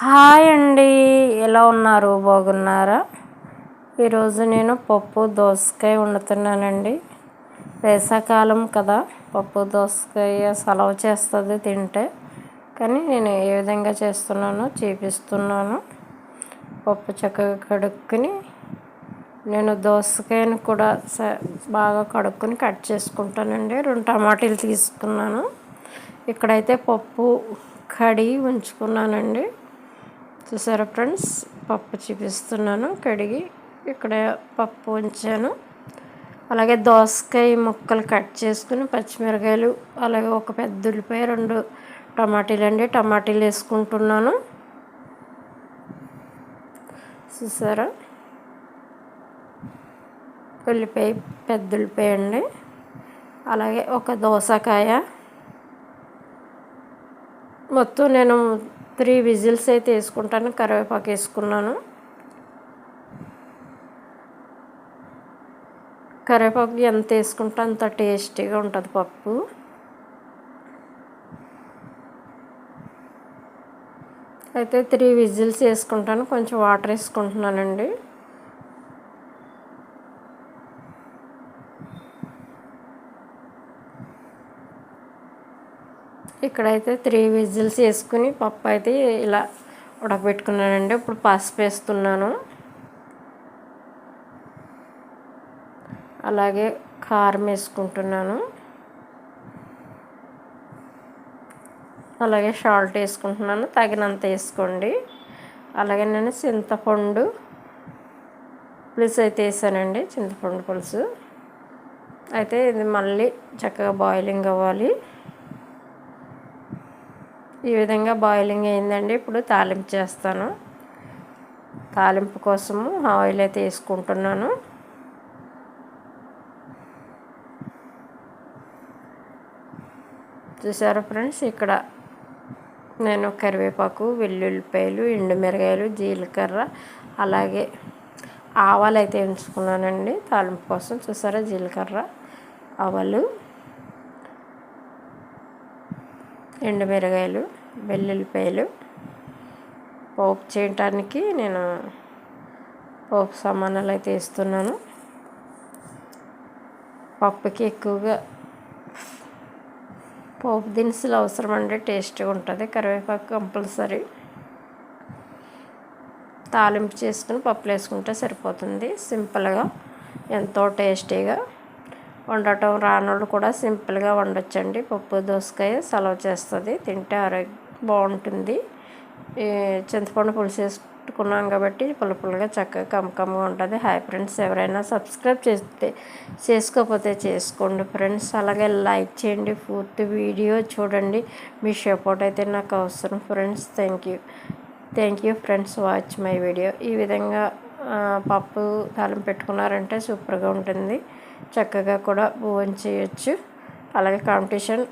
Hi అండి. ఎలా ఉన్నారు? బాగున్నారా? ఈరోజు నేను పప్పు దోసకాయ వండుతున్నానండి. వేసాకాలం కదా పప్పు దోసకాయ సలవ చేస్తుంది తింటే. కానీ నేను ఏ విధంగా చేస్తున్నానో చూపిస్తున్నాను. పప్పు చక్కగా కడుక్కుని నేను దోసకాయను కూడా బాగా కడుక్కుని కట్ చేసుకుంటానండి. రెండు టమాటీలు తీసుకున్నాను. ఇక్కడైతే పప్పు కడిగి ఉంచుకున్నానండి. చూసారా ఫ్రెండ్స్? పప్పు చూపిస్తున్నాను కడిగి ఇక్కడ పప్పు ఉంచాను. అలాగే దోసకాయ ముక్కలు కట్ చేసుకుని పచ్చిమిరకాయలు అలాగే ఒక పెద్ద ఉల్లిపాయ రెండు టమాటీలు అండి. టమాటీలు వేసుకుంటున్నాను. చూసారా? ఉల్లిపాయ పెద్ద ఉల్లిపాయ అండి. అలాగే ఒక దోసకాయ. మొత్తం నేను త్రీ విజిల్స్ అయితే వేసుకుంటాను కరివేపాకు వేసుకున్నాను. కరివేపాకు ఎంత వేసుకుంటే అంత టేస్టీగా ఉంటుంది పప్పు. అయితే త్రీ విజిల్స్ వేసుకుంటాను కొంచెం వాటర్ వేసుకుంటున్నానండి. ఇక్కడైతే త్రీ విజిల్స్ వేసుకుని పప్పు అయితే ఇలా ఉడకబెట్టుకున్నానండి. ఇప్పుడు పసుపు వేస్తున్నాను. అలాగే కారం వేసుకుంటున్నాను. అలాగే సాల్ట్ వేసుకుంటున్నాను. తగినంత వేసుకోండి. అలాగే నేను చింతపండు పులుసు అయితే వేసానండి. చింతపండు పులుసు. అయితే ఇది మళ్ళీ చక్కగా బాయిలింగ్ అవ్వాలి. ఈ విధంగా బాయిలింగ్ అయిందండి. ఇప్పుడు తాలింపు చేస్తాను. తాలింపు కోసము ఆయిల్ అయితే వేసుకుంటున్నాను. చూసారా ఫ్రెండ్స్ ఇక్కడ నేను కరివేపాకు వెల్లుల్లిపాయలు ఎండుమిరగాయలు జీలకర్ర అలాగే ఆవాలు అయితే ఎంచుకున్నానండి తాలింపు కోసం. చూసారా జీలకర్ర ఆవాలు ఎండుమిరగాయలు వెల్లుల్లిపాయలు. పోపు చేయటానికి నేను పోపు సామానాలు అయితే వేస్తున్నాను. పప్పుకి ఎక్కువగా పోపు దినుసులు అవసరం అండి టేస్ట్గా ఉంటుంది. కరివేపాకు కంపల్సరీ. తాలింపు చేసుకుని పప్పులు వేసుకుంటే సరిపోతుంది. సింపుల్గా ఎంతో టేస్టీగా. వండటం రానోళ్ళు కూడా సింపుల్గా వండొచ్చండి. పప్పు దోసకాయ సెలవు చేస్తుంది. తింటే ఆరోగ్యం బాగుంటుంది చింతపండు పులుసు వేసుకున్నాం కాబట్టి పులుపులుగా చక్కగా కమ్మకమ్మగా ఉంటుంది. హాయ్ ఫ్రెండ్స్ ఎవరైనా సబ్స్క్రైబ్ చేస్తే చేసుకోకపోతే చేసుకోండి ఫ్రెండ్స్. అలాగే లైక్ చేయండి. పూర్తి వీడియో చూడండి. మీ సపోర్ట్ అయితే నాకు అవసరం friends. Thank you thank you friends. Watch my video. ఈ విధంగా పప్పు తాలింపు పెట్టుకున్నారంటే సూపర్గా ఉంటుంది. చక్కగా కూడా భోజనం చేయొచ్చు. అలాగే కాంపిటీషన్